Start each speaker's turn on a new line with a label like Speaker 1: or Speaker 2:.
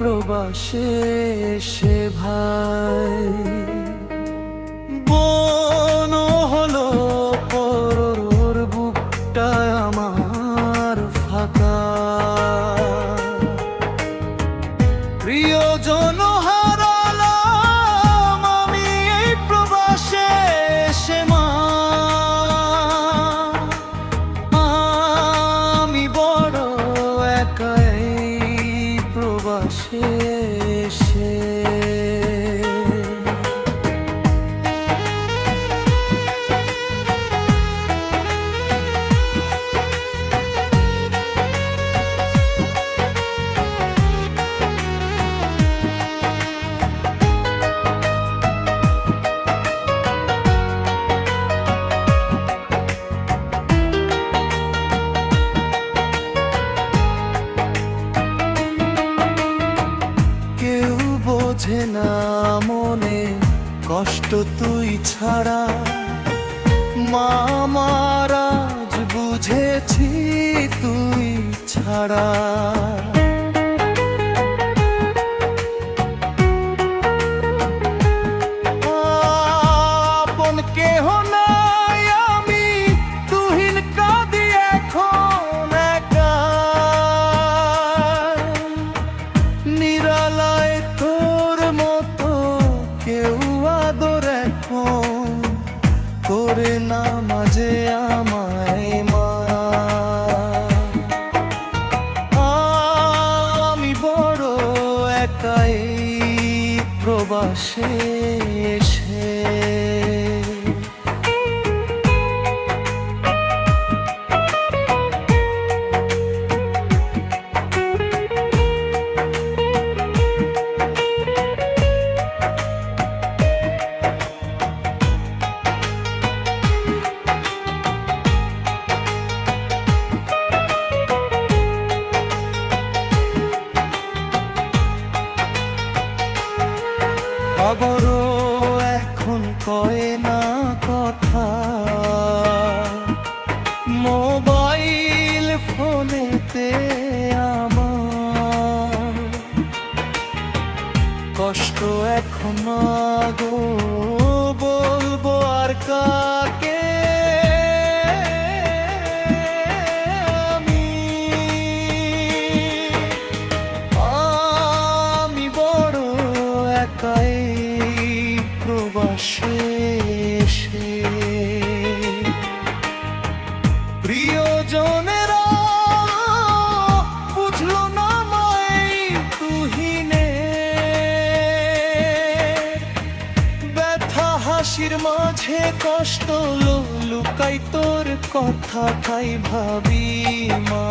Speaker 1: প্রবাসে সে ভাই। বন হলো পরর বুকটা আমার ফাঁকা। প্রিয়জন বোঝে না মনে কষ্ট তুই ছাড়া। মামার আজ বুঝেছি তুই ছাড়া। কেউ আদর এখন করে না মাঝে আমায় মা আমি বড় একাই প্রবাসে এসে খবর এখন কয় না কথা। মোবাইল ফোনেতে আমার কষ্ট এখন গো প্রবাসে এসে প্রিয়জনেরা বুঝলো না মাই তুহিনে। ব্যথা হাসির মাঝে কষ্ট লুকাই তোর কথা খাই ভাবি মা।